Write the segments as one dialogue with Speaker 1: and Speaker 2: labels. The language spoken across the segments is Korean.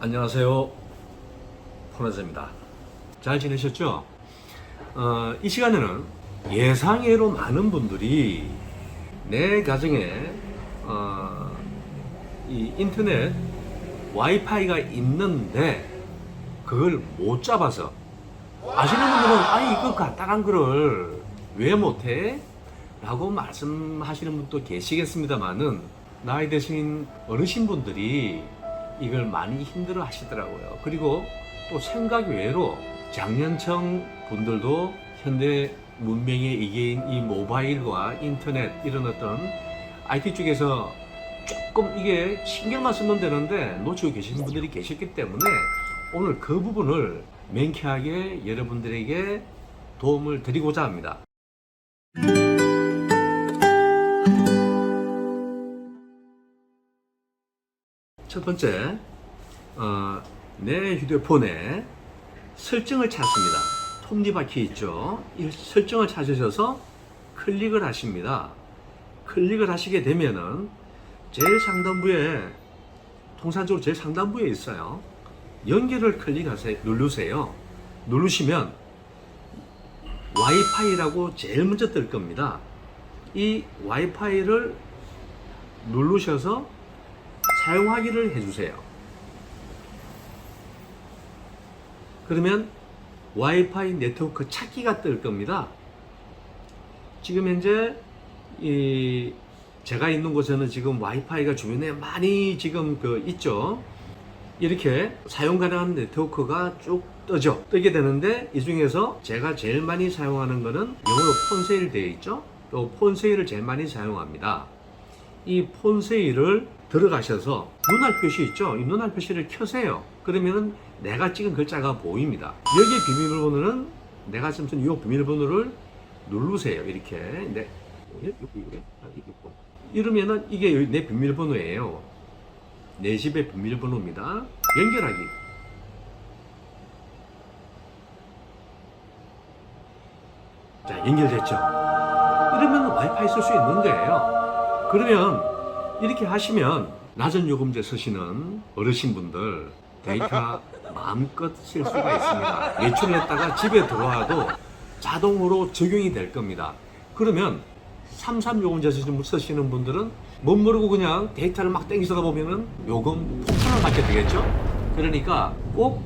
Speaker 1: 안녕하세요. 포나자입니다. 잘 지내셨죠? 어, 이 시간에는 예상외로 많은 분들이 내 가정에 어, 이 인터넷 와이파이가 있는데 그걸 못 잡아서 아시는 분들은 아니 이거 간단한 거를 왜 못해? 라고 말씀하시는 분도 계시겠습니다만은 나이 드신 어르신 분들이 이걸 많이 힘들어 하시더라고요. 그리고 또 생각 외로 장년층 분들도 현대 문명의 이게인 이 모바일과 인터넷 이런 어떤 IT 쪽에서 조금 이게 신경만 쓰면 되는데 놓치고 계시는 분들이 계셨기 때문에 오늘 그 부분을 명쾌하게 여러분들에게 도움을 드리고자 합니다. 첫 번째, 어, 내 휴대폰에 설정을 찾습니다. 톱니바퀴 있죠? 이 설정을 찾으셔서 클릭을 하십니다. 클릭을 하시게 되면은 제일 상단부에 통상적으로 제일 상단부에 있어요. 연결을 클릭하세요. 누르세요. 누르시면 와이파이라고 제일 먼저 뜰 겁니다. 이 와이파이를 누르셔서 사용하기를 해주세요. 그러면 와이파이 네트워크 찾기가 뜰 겁니다. 지금 현재 이 제가 있는 곳에는 지금 와이파이가 주변에 많이 지금 그 있죠. 이렇게 사용 가능한 네트워크가 쭉 뜨죠. 뜨게 되는데 이 중에서 제가 제일 많이 사용하는 거는 영어로 폰세일 되어 있죠. 또 폰세일을 제일 많이 사용합니다. 이 폰세일을 들어가셔서 눈알 표시 있죠? 이 눈알 표시를 켜세요. 그러면은 내가 찍은 글자가 보입니다. 여기 비밀번호는 내가 지금 쓴이 비밀번호를 누르세요. 이렇게. 네. 이러면은 이게 내 비밀번호예요. 내 집의 비밀번호입니다. 연결하기. 자, 연결됐죠? 이러면 와이파이 쓸 수 있는 거예요. 그러면 이렇게 하시면 낮은 요금제 쓰시는 어르신분들 데이터 마음껏 쓸 수가 있습니다. 외출을 했다가 집에 들어와도 자동으로 적용이 될 겁니다. 그러면 33 요금제 쓰시는 분들은 못 모르고 그냥 데이터를 막 땡기다 보면은 요금 폭탄을 맞게 되겠죠? 그러니까 꼭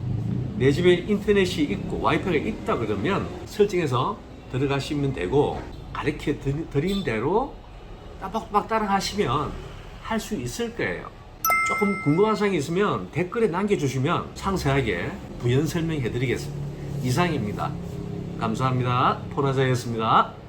Speaker 1: 내 집에 인터넷이 있고 와이파이가 있다 그러면 설정해서 들어가시면 되고 가르쳐 드- 드린 대로 따박따박 따라 하시면 할 수 있을 거예요. 조금 궁금한 사항이 있으면 댓글에 남겨주시면 상세하게 부연 설명해 드리겠습니다. 이상입니다. 감사합니다. 포나자였습니다.